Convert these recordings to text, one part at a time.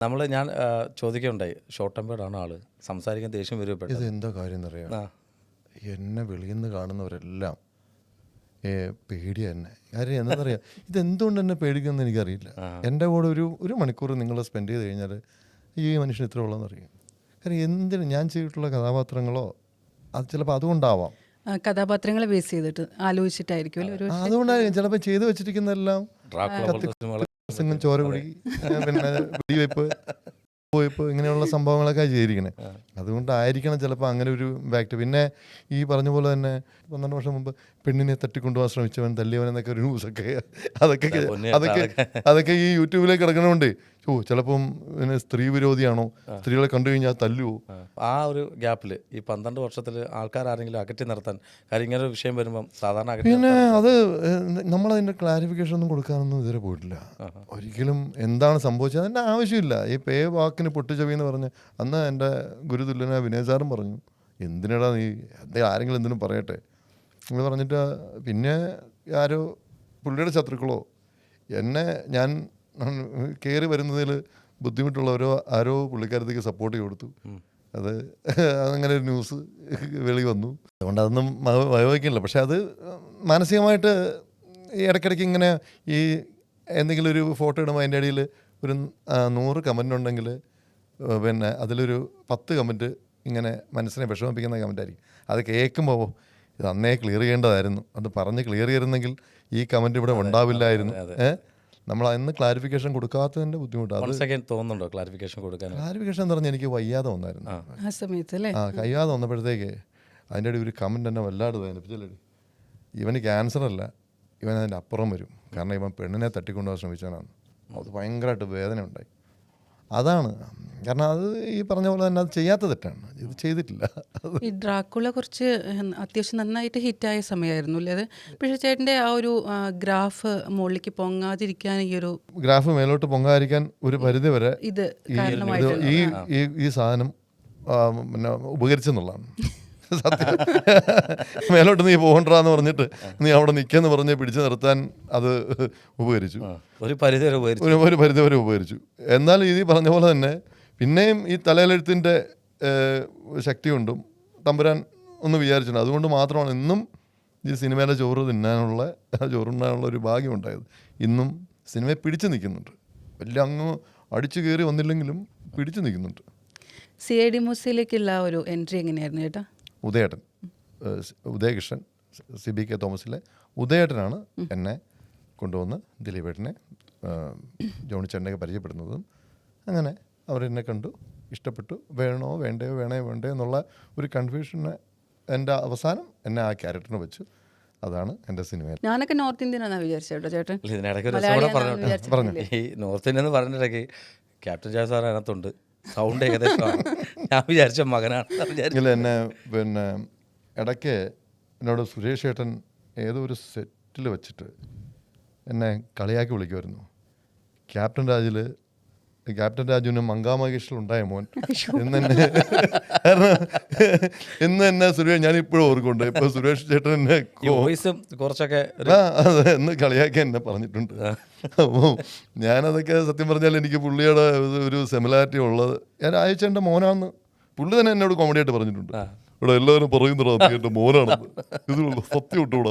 നമ്മൾ ഞാൻ ചോദിക്കുകയുണ്ടായി ഷോർട്ട് ടെമ്പേർഡാണ് ആൾ? സംസാരിക്കാൻ ദേഷ്യം വരും ഇത് എന്താ കാര്യം എന്നറിയാം? എന്നെ വെളിയിൽ നിന്ന് കാണുന്നവരെല്ലാം ഏ, പേടിയാ എന്നെ. കാര്യം എന്താണെന്നറിയാം ഇതെന്തുകൊണ്ട് എന്നെ പേടിക്കുമെന്ന് എനിക്കറിയില്ല. എന്റെ കൂടെ ഒരു ഒരു മണിക്കൂർ നിങ്ങൾ സ്പെൻഡ് ചെയ്ത് കഴിഞ്ഞാൽ ഈ മനുഷ്യൻ ഇത്ര ഉള്ളതെന്ന് അറിയാം? കാര്യം എന്തിന് ഞാൻ ചെയ്തിട്ടുള്ള കഥാപാത്രങ്ങളോ അത് ചിലപ്പോൾ അതുകൊണ്ടാവാം. കഥാപാത്രങ്ങളെ ബേസ് ചെയ്തിട്ട് ആലോചിച്ചിട്ടായിരിക്കും അതുകൊണ്ടായിരിക്കും. ചിലപ്പോൾ ചെയ്തു വെച്ചിരിക്കുന്നതെല്ലാം സിംഗം ചോര കുടി പിന്നെ വെടിവെയ്പ്പ് പോയിപ്പ് ഇങ്ങനെയുള്ള സംഭവങ്ങളൊക്കെ ചെയ്തിരിക്കണേ. അതുകൊണ്ടായിരിക്കണം ചിലപ്പോൾ അങ്ങനെ ഒരു ഇമ്പാക്റ്റ് പിന്നെ ഈ പറഞ്ഞ പോലെ തന്നെ പന്ത്രണ്ട് വർഷം മുമ്പ് പെണ്ണിനെ തട്ടിക്കൊണ്ടുപോകാൻ ശ്രമിച്ചവൻ തല്ലിയവൻ എന്നൊക്കെ ഒരു ന്യൂസൊക്കെ അതൊക്കെ അതൊക്കെ അതൊക്കെ. ഈ യൂട്യൂബിലേക്ക് കിടക്കണമുണ്ട് ഓ ചിലപ്പം പിന്നെ സ്ത്രീ വിരോധിയാണോ? സ്ത്രീകളെ കണ്ടു കഴിഞ്ഞാൽ തല്ലുവോ? ആ. ഒരു ഗ്യാപ്പിൽ ഈ പന്ത്രണ്ട് വർഷത്തിൽ ആൾക്കാർ ആരെങ്കിലും അകറ്റി നിർത്താൻ കാര്യം ഇങ്ങനെ ഒരു വിഷയം വരുമ്പം സാധാരണ പിന്നെ അത് നമ്മളതിന്റെ ക്ലാരിഫിക്കേഷൻ ഒന്നും കൊടുക്കാനൊന്നും ഇതുവരെ പോയിട്ടില്ല. ഒരിക്കലും എന്താണ് സംഭവിച്ചത്? അതിന്റെ ആവശ്യമില്ല. ഈ പേ വാക്കിന് പൊട്ടിച്ചവി എന്ന് പറഞ്ഞ് അന്ന് എന്റെ ഗുരുതുല്യനായ വിനയ സാറും പറഞ്ഞു. എന്തിനടാ നീ? എന്തെങ്കിലും ആരെങ്കിലും എന്തിനും പറയട്ടെ. എന്ന് പറഞ്ഞിട്ട് പിന്നെ ആരോ പുള്ളിയുടെ ശത്രുക്കളോ എന്നെ ഞാൻ കയറി വരുന്നതിൽ ബുദ്ധിമുട്ടുള്ളവരോ ആരോ പുള്ളിക്കാരത്തേക്ക് സപ്പോർട്ട് കൊടുത്തു. അത് അങ്ങനെ ഒരു ന്യൂസ് വെളി വന്നു. അതുകൊണ്ട് അതൊന്നും വയവയ്ക്കില്ല പക്ഷെ അത് മാനസികമായിട്ട് ഈ ഇടയ്ക്കിടയ്ക്ക് ഇങ്ങനെ ഈ എന്തെങ്കിലും ഒരു ഫോട്ടോ ഇടുമ്പോൾ അതിന്റെ ഇടയിൽ ഒരു നൂറ് കമന്റ് ഉണ്ടെങ്കിൽ പിന്നെ അതിലൊരു പത്ത് കമന്റ് ഇങ്ങനെ മനസ്സിനെ വിഷമിപ്പിക്കുന്ന കമന്റായിരിക്കും അത് കേൾക്കുമ്പോൾ ഇത് അന്നേ ക്ലിയർ ചെയ്യേണ്ടതായിരുന്നു. അത് പറഞ്ഞ് ക്ലിയർ ചെയ്തിരുന്നെങ്കിൽ ഈ കമന്റ് ഇവിടെ ഉണ്ടാവില്ലായിരുന്നു. ഏഹ് നമ്മൾ അന്ന് ക്ലാരിഫിക്കേഷൻ കൊടുക്കാത്തതിന്റെ ബുദ്ധിമുട്ടാണ് തോന്നുന്നുണ്ടോ ക്ലാരിഫിക്കേഷൻ കൊടുക്കാൻ? ക്ലാരിഫിക്കേഷൻ എന്ന് പറഞ്ഞാൽ എനിക്ക് വയ്യാതെ വന്നായിരുന്നു. ആ. സമയത്ത് അല്ലേ? ആ കയ്യാതെ വന്നപ്പോഴത്തേക്ക് അതിന്റെ ഇടയിൽ ഒരു കമന്റ് എന്നെ വല്ലാണ്ട് വേദനിപ്പിച്ചല്ലേ ഇവന് ക്യാൻസർ അല്ല ഇവൻ അതിന്റെ അപ്പുറം വരും. കാരണം ഇവൻ പെണ്ണിനെ തട്ടിക്കൊണ്ടുപോകാൻ ശ്രമിച്ചവനാണ്. അത് ഭയങ്കരമായിട്ട് വേദന ഉണ്ടായി അതാണ്. കാരണം അത് ഈ പറഞ്ഞ പോലെ തന്നെ അത് ചെയ്യാത്ത തെറ്റാണ്. ഇത് ചെയ്തിട്ടില്ല. ഈ ഡ്രാക്കുള കുറച്ച് അത്യാവശ്യം നന്നായിട്ട് ഹിറ്റായ സമയമായിരുന്നു അല്ലേ? അത് പക്ഷേ ചേട്ടന്റെ ആ ഒരു ഗ്രാഫ് മുകളിലേക്ക് പൊങ്ങാതിരിക്കാൻ ഈ ഒരു ഗ്രാഫ് മേലോട്ട് പൊങ്ങാതിരിക്കാൻ ഒരു പരിധി വരെ ഇത് ഈ ഈ ഈ സാധനം പിന്നെ ഉപകരിച്ചെന്നുള്ളതാണ്. സത്യം. മേലോട്ട് നീ പോകണ്ടെന്ന് പറഞ്ഞിട്ട് നീ അവിടെ നിൽക്കെന്ന് പറഞ്ഞ് പിടിച്ചു നിർത്താൻ അത് ഉപകരിച്ചു. ഒരു പരിധി വരെ ഉപകരിച്ചു. ഒരു പരിധിവരെ പരിധി വരെ ഉപകരിച്ചു. എന്നാൽ ഇതി ഈ പറഞ്ഞ പോലെ തന്നെ പിന്നെയും ഈ തലയിലെഴുത്തിന്റെ ശക്തി കൊണ്ടും തമ്പുരാൻ ഒന്ന് വിചാരിച്ചിട്ടുണ്ട്. അതുകൊണ്ട് മാത്രമാണ് ഇന്നും ഈ സിനിമയിലെ ചോറ് തിന്നാനുള്ള ചോറുണ്ണാനുള്ള ഒരു ഭാഗ്യം ഉണ്ടായത്. ഇന്നും സിനിമയെ പിടിച്ചു നിൽക്കുന്നുണ്ട്. വലിയ അങ്ങ് അടിച്ചു കയറി വന്നില്ലെങ്കിലും പിടിച്ചു നിൽക്കുന്നുണ്ട്. സി ഐ ഡി മൂസയിലേക്കുള്ള ഒരു എൻട്രി എങ്ങനെയായിരുന്നു ചേട്ടാ? ഉദയേട്ടൻ ഉദയകൃഷ്ണൻ സി ബി കെ തോമസിലെ ഉദയേട്ടനാണ് എന്നെ കൊണ്ടുവന്ന് ദിലീപേട്ടനെ ജോണിച്ചേട്ടനെ പരിചയപ്പെടുന്നതും. അങ്ങനെ അവരെന്നെ കണ്ടു ഇഷ്ടപ്പെട്ടു. വേണോ വേണ്ടയോ വേണേ വേണ്ടേ എന്നുള്ള ഒരു കൺഫ്യൂഷന് എന്റെ അവസാനം എന്നെ ആ ക്യാരക്ടറിന് വെച്ചു. അതാണ് എന്റെ സിനിമ ഞാനൊക്കെ നോർത്ത് ഇന്ത്യൻ ആണെന്ന് വിചാരിച്ചത് കേട്ടോ ചേട്ടൻ. ഇതിനിടയ്ക്ക് ഒരു പറഞ്ഞു. ഈ നോർത്ത് ഇന്ത്യൻ എന്ന് പറഞ്ഞിടയ്ക്ക് ക്യാപ്റ്റൻ ജയ സാർ അതിനകത്തുണ്ട്. സൗണ്ട് ഏകദേശമാണ്. ഞാൻ വിചാരിച്ച മകനാണ് ഇല്ല എന്നെ പിന്നെ ഇടയ്ക്ക് എന്നോട് സുരേഷ് ഏട്ടൻ ഏതോ ഒരു സെറ്റിൽ വെച്ചിട്ട് എന്നെ കളിയാക്കി വിളിക്കുമായിരുന്നു ക്യാപ്റ്റൻ രാജിൽ ക്യാപ്റ്റൻ രാജുവിന് മങ്കാമകേഷിൽ ഉണ്ടായ മോൻ. എന്ന് തന്നെ കാരണം എന്ന് തന്നെ സുരേഷ് ഞാൻ ഇപ്പോഴും ഓർക്കുന്നുണ്ട്. ഇപ്പൊ സുരേഷ് ചേട്ടൻ എന്നെ കുറച്ചൊക്കെ അതെ എന്ന് കളിയാക്കി എന്നെ പറഞ്ഞിട്ടുണ്ട്. അപ്പോൾ ഞാനതൊക്കെ സത്യം പറഞ്ഞാൽ എനിക്ക് പുള്ളിയുടെ ഒരു- സെമിലാരിറ്റി ഉള്ളത് ഞാൻ അയച്ചേന്റെ മോനാന്ന് പുള്ളി തന്നെ എന്നോട് കോമഡി ആയിട്ട് പറഞ്ഞിട്ടുണ്ട്. ഇവിടെ എല്ലാവരും പറയുന്നുണ്ടോ എന്റെ മോനാണെന്ന്. ഇത് സത്യം ഇട്ടുകൂടാ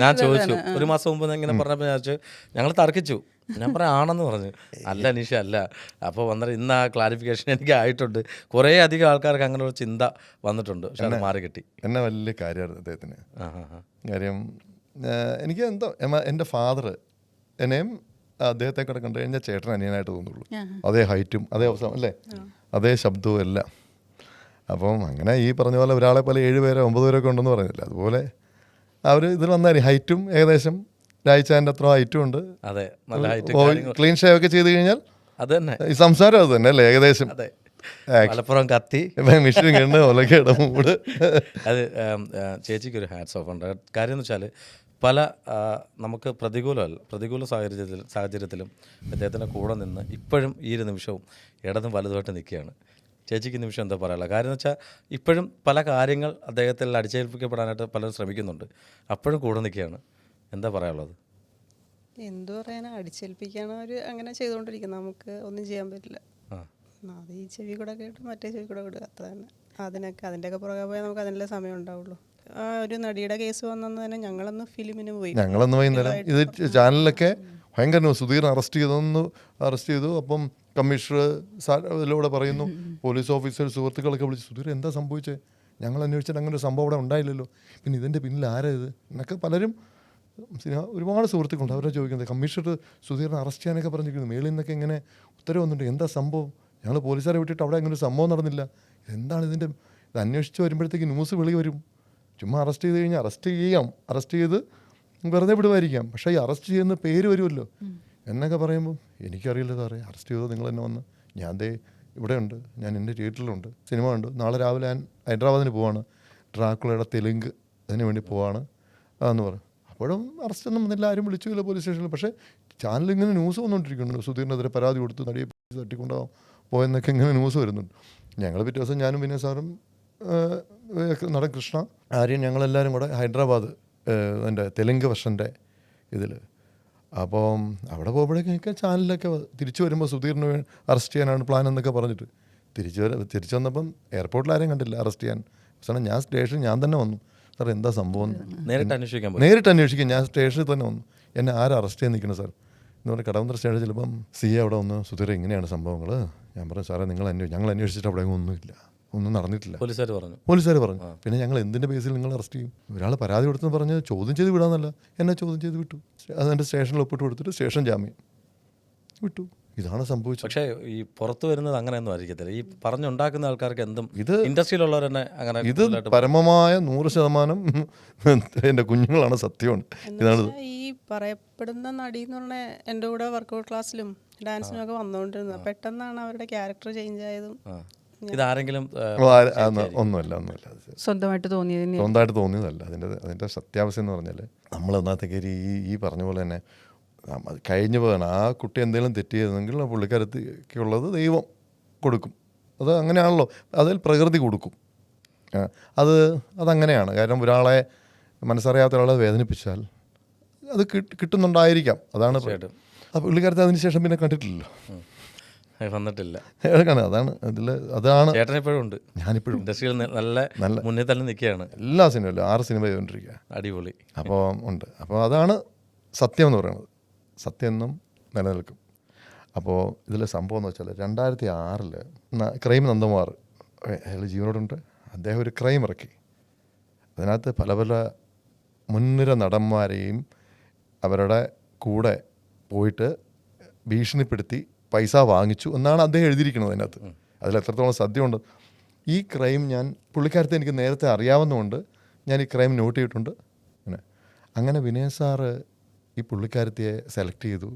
ഞാൻ ചോദിച്ചു. ഒരു മാസം മുമ്പ് ഇങ്ങനെ പറഞ്ഞപ്പോൾ ഞാൻ ചോദിച്ചു ഞങ്ങൾ തർക്കിച്ചു. ഞാൻ പറയാം ആണെന്ന് പറഞ്ഞു. അല്ല നിഷ അല്ല. അപ്പോൾ വന്നിട്ട് ഇന്ന് ആ ക്ലാരിഫിക്കേഷൻ എനിക്ക് ആയിട്ടുണ്ട്. കുറേ അധികം ആൾക്കാർക്ക് അങ്ങനെ ഒരു ചിന്ത വന്നിട്ടുണ്ട്. പക്ഷെ അത് മാറി കിട്ടി. എന്നെ വലിയ കാര്യമായിരുന്നു അദ്ദേഹത്തിന്. കാര്യം എനിക്ക് എന്തോ എന്റെ ഫാദർ എന്നെയും അദ്ദേഹത്തെ കൂടെ കണ്ടു കഴിഞ്ഞാൽ ചേട്ടൻ അനിയനായിട്ട് തോന്നുള്ളൂ. അതേ ഹൈറ്റും അതേ അവസരം അല്ലേ? അതേ ശബ്ദവും എല്ലാം. അപ്പം അങ്ങനെ ഈ പറഞ്ഞ പോലെ ഒരാളെ പോലെ ഏഴ് പേരോ ഒമ്പത് പേരൊക്കെ ഉണ്ടെന്ന് പറഞ്ഞില്ല. അതുപോലെ അവർ ഇതിൽ വന്നാലും ഹൈറ്റും ഏകദേശം രായിച്ചാന്റെ അത്ര ഹൈറ്റും ഉണ്ട്. അതെ നല്ല ഹൈറ്റ് ക്ലീൻ ഷേവ് ഒക്കെ ചെയ്ത് കഴിഞ്ഞാൽ അത് തന്നെ ഈ സംസാരം അത് തന്നെ അല്ലേ ഏകദേശം? അതെ. മലപ്പുറം കത്തി. മിഷൻ കണ്ട് ഒലക്കയുടെ മൂട്. അത് ചേച്ചിക്ക് ഒരു ഹാറ്റ്സ് ഓഫ് ഉണ്ട്. കാര്യം എന്ന് വെച്ചാൽ പല നമുക്ക് പ്രതികൂലമല്ല പ്രതികൂല സാഹചര്യത്തിൽ സാഹചര്യത്തിലും അദ്ദേഹത്തിന്റെ കൂടെ നിന്ന് ഇപ്പോഴും ഈ ഒരു നിമിഷവും ഇടതും വലുതുമായിട്ട് നിൽക്കുകയാണ്. ചേച്ചിക്ക് നിമിഷം എന്താ പറയാനുള്ളത്? കാര്യം എന്ന് വെച്ചാൽ ഇപ്പോഴും പല കാര്യങ്ങൾ അദ്ദേഹത്തിൽ അടിച്ചേൽപ്പിക്കപ്പെടാനായിട്ട് പലരും ശ്രമിക്കുന്നുണ്ട്. അപ്പോഴും കൂടെ നിൽക്കുകയാണ്. എന്താ പറയാനുള്ളത്? എന്തു പറയാനാ അടിച്ചേൽപ്പിക്കാനോ അവർ അങ്ങനെ ചെയ്തുകൊണ്ടിരിക്കുന്നത് നമുക്ക് ഒന്നും ചെയ്യാൻ പറ്റില്ല. ആ. അത് ഈ ചെവി കൂടെ കേട്ട് മറ്റേ ചെവി കൂടെ വിടുക അത്ര തന്നെ. അതിനൊക്കെ അതിന്റെയൊക്കെ പുറകെ പോയാൽ നമുക്ക് അതിനുള്ള സമയം ഉണ്ടാവുള്ളൂ. ആ ഒരു നടിയുടെ കേസ് വന്നെന്ന് തന്നെ ഞങ്ങളന്ന് ഫിലിമിന് പോയി. ഞങ്ങളന്ന് വൈകുന്നേരം ഇത് ചാനലിലൊക്കെ ഭയങ്കര ന്യൂസ്. സുധീർ അറസ്റ്റ് ചെയ്തെന്ന് അറസ്റ്റ് ചെയ്തു. അപ്പം കമ്മീഷണർ ഇതിലൂടെ പറയുന്നു പോലീസ് ഓഫീസർ സുഹൃത്തുക്കളൊക്കെ വിളിച്ച് സുധീർ എന്താ സംഭവിച്ചത് ഞങ്ങൾ അന്വേഷിച്ചിട്ട് അങ്ങനെ ഒരു സംഭവം അവിടെ ഉണ്ടായില്ലല്ലോ. പിന്നെ ഇതിന്റെ പിന്നിൽ ആരാ ഇത്? എന്നൊക്കെ പലരും സിനിമ ഒരുപാട് സുഹൃത്തുക്കളുണ്ട്. അവരെ ചോദിക്കുന്നത് കമ്മീഷണർ സുധീറിനെ അറസ്റ്റ് ചെയ്യാനൊക്കെ പറഞ്ഞിരിക്കുന്നു. മേളിൽ നിന്നൊക്കെ ഇങ്ങനെ ഉത്തരവ് വന്നിട്ട് എന്താ സംഭവം? ഞങ്ങൾ പോലീസുകാരെ വിട്ടിട്ട് അവിടെ അങ്ങനെ ഒരു സംഭവം നടന്നില്ല. എന്താണ് ഇതിന്റെ ഇത് അന്വേഷിച്ച് വരുമ്പോഴത്തേക്ക് ന്യൂസ് വിളി വരും. ചുമ്മാ അറസ്റ്റ് ചെയ്ത് കഴിഞ്ഞാൽ അറസ്റ്റ് ചെയ്യാം. അറസ്റ്റ് ചെയ്ത് വെറുതെ വിടുമായിരിക്കാം. പക്ഷേ ഈ അറസ്റ്റ് ചെയ്യുന്ന പേര് വരുമല്ലോ. എന്നൊക്കെ പറയുമ്പോൾ എനിക്കറിയില്ല സാറേ. അറസ്റ്റ് ചെയ്തോ നിങ്ങൾ തന്നെ വന്ന്. ഞാൻ ദേ ഇവിടെയുണ്ട് ഞാൻ എന്റെ തിയേറ്ററിലുണ്ട്. സിനിമ ഉണ്ട് നാളെ രാവിലെ ഞാൻ ഹൈദരാബാദിന് പോവാണ്. ഡ്രാക്കുളയുടെ തെലുങ്ക് അതിന് വേണ്ടി പോവാണ്. അതെന്ന് പറഞ്ഞു അപ്പോഴും അറസ്റ്റ് ഒന്നും വന്നില്ല. ആരും വിളിച്ചില്ല പോലീസ് സ്റ്റേഷനിൽ പക്ഷേ ചാനൽ ഇങ്ങനെ ന്യൂസ് വന്നുകൊണ്ടിരിക്കുന്നുണ്ട് സുധീറിനെതിരെ പരാതി കൊടുത്ത്. നടിയെ പോലീസ് തട്ടിക്കൊണ്ടാവും പോയെന്നൊക്കെ ഇങ്ങനെ ന്യൂസ് വരുന്നുണ്ട്. ഞങ്ങൾ പിറ്റേ ദിവസം ഞാനും വിനയ സാറും നടൻ കൃഷ്ണ ആര്യൻ ഞങ്ങളെല്ലാവരും കൂടെ ഹൈദരാബാദ് എന്റെ തെലുങ്ക് വർഷന്റെ ഇതിൽ അപ്പം അവിടെ പോകുമ്പോഴേക്കൊക്കെ ചാനലിലൊക്കെ തിരിച്ചു വരുമ്പോൾ സുധീറിനെ അറസ്റ്റ് ചെയ്യാനാണ് പ്ലാൻ എന്നൊക്കെ പറഞ്ഞിട്ട്. തിരിച്ചു വര തിരിച്ചു വന്നപ്പം എയർപോർട്ടിൽ ആരെയും കണ്ടില്ല അറസ്റ്റ് ചെയ്യാൻ. അവസാനം ഞാൻ സ്റ്റേഷൻ ഞാൻ തന്നെ വന്നു. സാർ എന്താ സംഭവം. നേരിട്ട് അന്വേഷിക്കാൻ നേരിട്ട് അന്വേഷിക്കും ഞാൻ സ്റ്റേഷനിൽ തന്നെ വന്നു. എന്നെ ആരും അറസ്റ്റ് ചെയ്യാൻ നിൽക്കുന്നത് സാർ? എന്ന് പറഞ്ഞാൽ കടവന്ത്ര സ്റ്റേഷനിൽ ചിലപ്പം സി എ അവിടെ വന്ന് സുധീർ ഇങ്ങനെയാണ് സംഭവങ്ങൾ? ഞാൻ പറഞ്ഞു സാറേ നിങ്ങൾ അന്വേഷിച്ചു ഞങ്ങൾ അന്വേഷിച്ചിട്ട് അവിടെ ഒന്നുമില്ല. ഒന്നും നടന്നിട്ടില്ല. പോലീസുകാർ പറഞ്ഞു. പോലീസുകാർ പറഞ്ഞു. പിന്നെ ഞങ്ങൾ എന്തിന്റെ ബേസിൽ നിങ്ങൾ അറസ്റ്റ് ചെയ്യും? ഒരാൾ പരാതി കൊടുത്തെന്ന് പറഞ്ഞ് ചോദ്യം ചെയ്ത് വിടാന്നല്ല. എന്നെ ചോദ്യം ചെയ്ത് വിട്ടു. അതെന്റെ സ്റ്റേഷനിൽ ഒപ്പിട്ട് കൊടുത്തിട്ട് സ്റ്റേഷൻ ജാമ്യം. വിട്ടു. ഇതാണ് സംഭവിച്ചത്. പക്ഷേ ഈ പുറത്തു വരുന്നത് അങ്ങനെയൊന്നും ആയിരിക്കത്തില്ല. ഈ പറഞ്ഞുണ്ടാക്കുന്ന ആൾക്കാർക്ക് എന്തും ഇത് ഇൻഡസ്ട്രിയിലുള്ളവർ തന്നെ അങ്ങനെ ഇത് പരമമായ നൂറ് ശതമാനം എന്റെ കുഞ്ഞുങ്ങളാണ് സത്യമാണ്. ഇതാണ് ഈ പറയപ്പെടുന്ന നടി എന്ന് പറഞ്ഞാൽ എന്റെ കൂടെ വർക്കൗട്ട് ക്ലാസ്സിലും ഡാൻസിനും ഒക്കെ വന്നുകൊണ്ടിരുന്നത്. പെട്ടെന്നാണ് അവരുടെ ക്യാരക്ടർ ചേഞ്ച് ആയതും. ഇതാരെങ്കിലും ഒന്നുമല്ല ഒന്നുമല്ല. സ്വന്തമായിട്ട് തോന്നിയത് സ്വന്തമായിട്ട് തോന്നിയതല്ല. അതിന്റെ അതിന്റെ സത്യാവസ്ഥ എന്ന് പറഞ്ഞാൽ നമ്മൾ എന്നാത്തേക്കേരി ഈ ഈ പറഞ്ഞ പോലെ തന്നെ കഴിഞ്ഞു പോകണം ആ കുട്ടി എന്തെങ്കിലും തെറ്റ് ചെയ്തെങ്കിൽ ആ പുള്ളിക്കാരത്തേക്കുള്ളത് ദൈവം കൊടുക്കും. അത് അങ്ങനെയാണല്ലോ. അതിൽ പ്രകൃതി കൊടുക്കും. അത് അതങ്ങനെയാണ്. കാരണം ഒരാളെ മനസ്സറിയാത്ത ഒരാളെ വേദനിപ്പിച്ചാൽ അത് കിട്ട്- കിട്ടുന്നുണ്ടായിരിക്കാം. അതാണ് പുള്ളിക്കാരത്തെ അതിന് ശേഷം പിന്നെ കണ്ടിട്ടില്ലല്ലോ വന്നിട്ടില്ല. അതാണ് അതാണ്. അതിൽ അതാണ്. ചേട്ടൻ ഇപ്പോഴും ഉണ്ട്. ഞാനിപ്പോഴും ഇൻഡസ്ട്രിയിൽ നല്ല നല്ല മുന്നിൽ തന്നെ നിൽക്കുകയാണ്. എല്ലാ സിനിമയിലും ആറ് സിനിമ ചെയ്തുകൊണ്ടിരിക്കുക അടിപൊളി. അപ്പോൾ ഉണ്ട്. അപ്പോൾ അതാണ് സത്യം എന്ന് പറയുന്നത്. സത്യം എന്നും നിലനിൽക്കും. അപ്പോൾ ഇതിൽ സംഭവം എന്ന് വെച്ചാൽ രണ്ടായിരത്തി ആറിൽ ക്രൈം നന്ദകുമാർ അയാൾ ജീവനോടുണ്ട്. അദ്ദേഹം ഒരു ക്രൈം ഇറക്കി. അതിനകത്ത് പല പല മുൻനിര നടന്മാരെയും അവരുടെ കൂടെ പോയിട്ട് ഭീഷണിപ്പെടുത്തി പൈസ വാങ്ങിച്ചു എന്നാണ് അദ്ദേഹം എഴുതിയിരിക്കുന്നത് അതിനകത്ത്. അതിൽ എത്രത്തോളം സത്യമുണ്ട്. ഈ ക്രൈം ഞാൻ പുള്ളിക്കാരത്തെ എനിക്ക് നേരത്തെ അറിയാവുന്നതുകൊണ്ട് ഞാൻ ഈ ക്രൈം നോട്ട് ചെയ്തിട്ടുണ്ട്. അങ്ങനെ അങ്ങനെ വിനയ സാറ് ഈ പുള്ളിക്കാരത്തിയെ സെലക്ട് ചെയ്തു.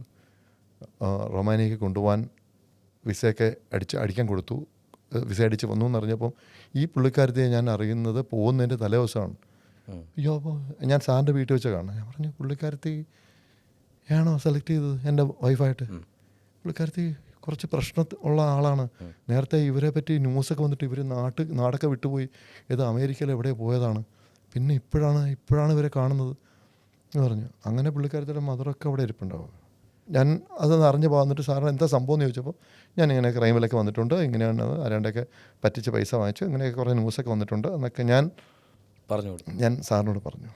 റൊമാനിയയ്ക്ക് റൊമാനിയക്ക് കൊണ്ടുപോകാൻ വിസയൊക്കെ അടിച്ച് അടിക്കാൻ കൊടുത്തു. വിസ അടിച്ച് വന്നു എന്നറിഞ്ഞപ്പം ഈ പുള്ളിക്കാരത്തെ ഞാൻ അറിയുന്നത് പോകുന്നതിന്റെ തലേദിവസമാണ്. അയ്യോ അപ്പോൾ ഞാൻ സാറിന്റെ വീട്ടിൽ വെച്ച് കാണാം. ഞാൻ പറഞ്ഞു പുള്ളിക്കാരത്തി ആണോ സെലക്ട് ചെയ്തത് എന്റെ വൈഫായിട്ട് പുള്ളിക്കാരത്തി കുറച്ച് പ്രശ്നം ഉള്ള ആളാണ്. നേരത്തെ ഇവരെ പറ്റി ന്യൂസൊക്കെ വന്നിട്ട് ഇവർ നാട്ട് നാടൊക്കെ വിട്ടുപോയി. ഇത് അമേരിക്കയിൽ എവിടെ പോയതാണ്. പിന്നെ ഇപ്പോഴാണ് ഇപ്പോഴാണ് ഇവരെ കാണുന്നത്. എന്ന് പറഞ്ഞു. അങ്ങനെ പുള്ളിക്കാരത്തിയുടെ മദറൊക്കെ അവിടെ ഇരിപ്പുണ്ടാവും. ഞാൻ അതൊന്ന് അറിഞ്ഞ് പോകുന്നിട്ട് സാറിന് എന്താ സംഭവം എന്ന് ചോദിച്ചപ്പോൾ ഞാൻ ഇങ്ങനെ ക്രൈമിലൊക്കെ വന്നിട്ടുണ്ട് ഇങ്ങനെയാണ് ആരാണ്ടൊക്കെ പറ്റിച്ച് പൈസ വാങ്ങിച്ചു ഇങ്ങനെയൊക്കെ കുറേ ന്യൂസൊക്കെ വന്നിട്ടുണ്ട് എന്നൊക്കെ ഞാൻ പറഞ്ഞു കൊടുത്തു. ഞാൻ സാറിനോട് പറഞ്ഞു.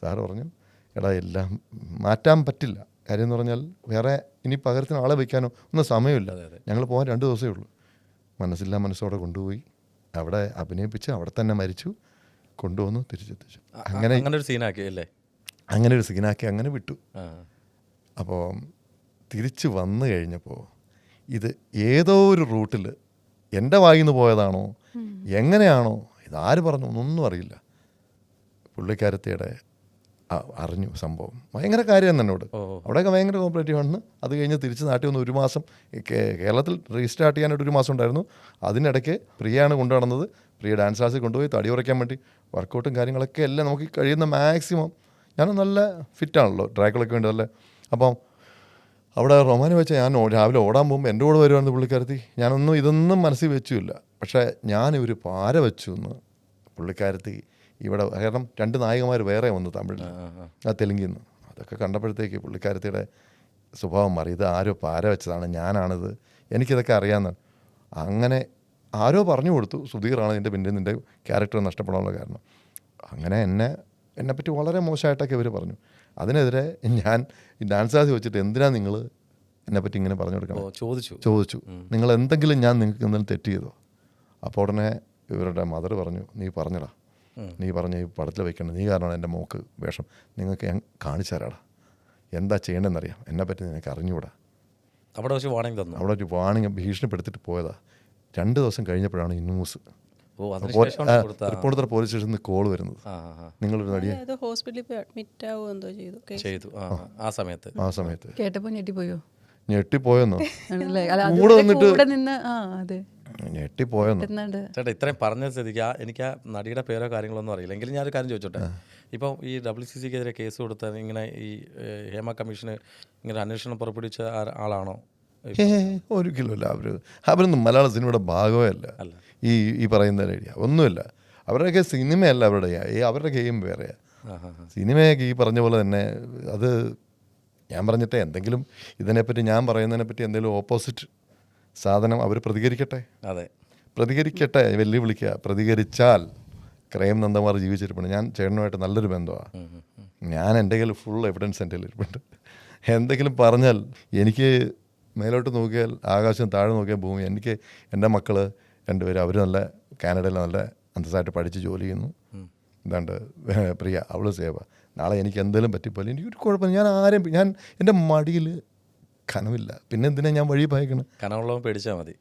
സാറ് പറഞ്ഞു എടാ എല്ലാം മാറ്റാൻ പറ്റില്ല. കാര്യം എന്ന് പറഞ്ഞാൽ വേറെ ഇനി പകരത്തിന് ആളെ വയ്ക്കാനോ ഒന്നും സമയമില്ല. അതെ, അതെ. ഞങ്ങൾ പോകാൻ രണ്ട് ദിവസമേ ഉള്ളൂ. മനസ്സില്ല മനസ്സോടെ കൊണ്ടുപോയി. അവിടെ അഭിനയിപ്പിച്ച് അവിടെ തന്നെ മരിച്ചു കൊണ്ടുവന്നു തിരിച്ചെത്തിച്ചു. അങ്ങനെ അങ്ങനെ ഒരു സീനാക്കി അല്ലേ? അങ്ങനെ ഒരു സീനാക്കി അങ്ങനെ വിട്ടു. അപ്പോൾ തിരിച്ച് വന്നു കഴിഞ്ഞപ്പോൾ ഇത് ഏതോ ഒരു റൂട്ടിൽ എന്റെ വായിൽ നിന്ന് പോയതാണോ? എങ്ങനെയാണോ? ഇതാര് പറഞ്ഞു? ഒന്നും അറിയില്ല. പുള്ളിക്കാരത്തിയുടെ അറിഞ്ഞു സംഭവം. ഭയങ്കര കാര്യം എന്നോട്. അവിടെയൊക്കെ ഭയങ്കര കോപ്പറേറ്റീവ് ആണ്. അത് കഴിഞ്ഞ് തിരിച്ച് നാട്ടിൽ വന്ന് ഒരു മാസം കേരളത്തിൽ റീസ്റ്റാർട്ട് ചെയ്യാനായിട്ട് ഒരു മാസം ഉണ്ടായിരുന്നു. അതിനിടയ്ക്ക് പ്രിയയാണ് കൊണ്ടു നടന്നത്. പ്രിയ ഡാൻസ് ക്ലാസ്സിൽ കൊണ്ടുപോയി തടി ഉറയ്ക്കാൻ വേണ്ടി വർക്കൗട്ടും കാര്യങ്ങളൊക്കെ എല്ലാം നമുക്ക് കഴിയുന്ന മാക്സിമം ഞാൻ നല്ല ഫിറ്റാണല്ലോ ട്രാക്കുകളൊക്കെ വേണ്ടി നല്ല അപ്പം അവിടെ റൊമാനി വെച്ച ഞാൻ രാവിലെ ഓടാൻ പോകുമ്പോൾ എന്റെ കൂടെ വരുവാണെന്ന് പുള്ളിക്കാരത്തി. ഞാനൊന്നും ഇതൊന്നും മനസ്സിൽ വെച്ചില്ല പക്ഷേ ഞാൻ ഒരു പാര വെച്ചു എന്ന് പുള്ളിക്കാരത്തി ഇവിടെ കാരണം രണ്ട് നായകന്മാർ വേറെ വന്നു തമിഴിൽ ആ, തെലുങ്കിൽ നിന്ന് അതൊക്കെ കണ്ടപ്പോഴത്തേക്ക് പുള്ളിക്കാരത്തിയുടെ സ്വഭാവം മാറി. ഇത് ആരോ പാര വെച്ചതാണ് ഞാനാണിത് എനിക്കിതൊക്കെ അറിയാമെന്ന് അങ്ങനെ ആരോ പറഞ്ഞു കൊടുത്തു. സുധീറാണ് ഇതിന്റെ പിന്നിൽ നിന്റെ ക്യാരക്ടർ നഷ്ടപ്പെടാനുള്ള കാരണം. അങ്ങനെ എന്നെ എന്നെപ്പറ്റി വളരെ മോശമായിട്ടൊക്കെ ഇവർ പറഞ്ഞു. അതിനെതിരെ ഞാൻ ഈ ഡാൻസ് ക്ലാസ് വെച്ചിട്ട് എന്തിനാ നിങ്ങൾ എന്നെപ്പറ്റി ഇങ്ങനെ പറഞ്ഞു കൊടുക്കണം? ചോദിച്ചു. ചോദിച്ചു. നിങ്ങൾ എന്തെങ്കിലും ഞാൻ നിങ്ങൾക്ക് എന്തെങ്കിലും തെറ്റ് ചെയ്തോ? അപ്പോൾ ഉടനെ ഇവരുടെ മദർ പറഞ്ഞു നീ പറഞ്ഞടാ. നീ പറഞ്ഞ ഈ പടത്തിൽ വെക്കണം നീ കാരണമാണ് എന്റെ മോക്ക് വേഷം. നിങ്ങൾക്ക് ഞാൻ കാണിച്ചു തരാടാ. എന്താ ചെയ്യേണ്ടതെന്നറിയാം. എന്നെപ്പറ്റി നിനക്ക് അറിഞ്ഞുകൂടാ. അവിടെ വെച്ച് വാണിംഗ് തന്നു. അവിടെ ഒരു വാണിംഗ് ഭീഷണിപ്പെടുത്തിട്ട് പോയതാ. രണ്ട് ദിവസം കഴിഞ്ഞപ്പോഴാണ് ഈ ന്യൂസ് റിപ്പോർട്ടർ പോലീസ് സ്റ്റേഷനിൽ നിന്ന് കോൾ വരുന്നത് നിങ്ങൾ ഹോസ്പിറ്റലിൽ പോയി അഡ്മിറ്റ് എന്തോ ചെയ്തു ചെയ്തു. ആ സമയത്ത്. ആ സമയത്ത്. കേട്ടപ്പോൾ ഞെട്ടിപ്പോയോ? ഞെട്ടിപ്പോയെന്നോ? അല്ല കൂടെ നിന്നിട്ട് നിന്ന് ആ അതെ. ഞെട്ടിപ്പോയെന്നോ? എന്നാണ്ട്? ചേട്ടാ ഇത്രയും പറഞ്ഞ സ്ഥിതിക്ക് ആ എനിക്ക് ആ നടിയുടെ പേരോ കാര്യങ്ങളൊന്നും അറിയില്ല. എങ്കിലും ഞാനൊരു കാര്യം ചോദിച്ചോട്ടെ? ഇപ്പം ഈ ഡബ്ല്യു സി സിക്കെതിരെ കേസ് കൊടുത്ത ഇങ്ങനെ ഈ ഹേമ കമ്മീഷന് ഇങ്ങനെ അന്വേഷണം പുറപ്പെടുവിച്ച ആ- ആളാണോ? ഒരിക്കലും അല്ല. അവർ അവരൊന്നും മലയാള സിനിമയുടെ ഭാഗമേ അല്ല. അല്ല. ഈ ഈ പറയുന്ന ഐഡിയ ഒന്നുമില്ല. അവരുടെയൊക്കെ സിനിമയല്ല അവരുടെ ഈ അവരുടെ ഗെയിം വേറെയാണ്. സിനിമയൊക്കെ ഈ പറഞ്ഞ പോലെ തന്നെ അത് ഞാൻ പറഞ്ഞിട്ട് എന്തെങ്കിലും ഇതിനെപ്പറ്റി ഞാൻ പറയുന്നതിനെപ്പറ്റി എന്തെങ്കിലും ഓപ്പോസിറ്റ് സാധനം അവർ പ്രതികരിക്കട്ടെ? അതെ. പ്രതികരിക്കട്ടെ വെല്ലുവിളിക്കുക. പ്രതികരിച്ചാൽ ക്രൈം നന്ദമാർ ജീവിച്ചിരിപ്പുണ്ട്. ഞാൻ ചേട്ടനുമായിട്ട് നല്ലൊരു ബന്ധമാണ്. ഞാൻ എന്റെ കയ്യിൽ ഫുൾ എവിഡൻസ് എന്റെ കയ്യിൽ ഇരിപ്പുണ്ട്. എന്തെങ്കിലും പറഞ്ഞാൽ എനിക്ക് മേലോട്ട് നോക്കിയാൽ ആകാശം താഴെ നോക്കിയാൽ ഭൂമി. എനിക്ക് എന്റെ മക്കൾ രണ്ടുപേരും അവർ നല്ല കാനഡയിൽ നല്ല അന്തസ്സായിട്ട് പഠിച്ച് ജോലി ചെയ്യുന്നു. എന്താണ്ട് പ്രിയ അവൾ സേവ. നാളെ എനിക്ക് എന്തെങ്കിലും പറ്റിപ്പോലെ എനിക്കൊരു കുഴപ്പമില്ല ഞാൻ ആരെയും ഞാൻ എന്റെ മടിയിൽ കനവില്ല. പിന്നെ എന്തിനാ ഞാൻ വഴി പായക്കണം? കനമുള്ളവൻ പേടിച്ചാൽ മതി.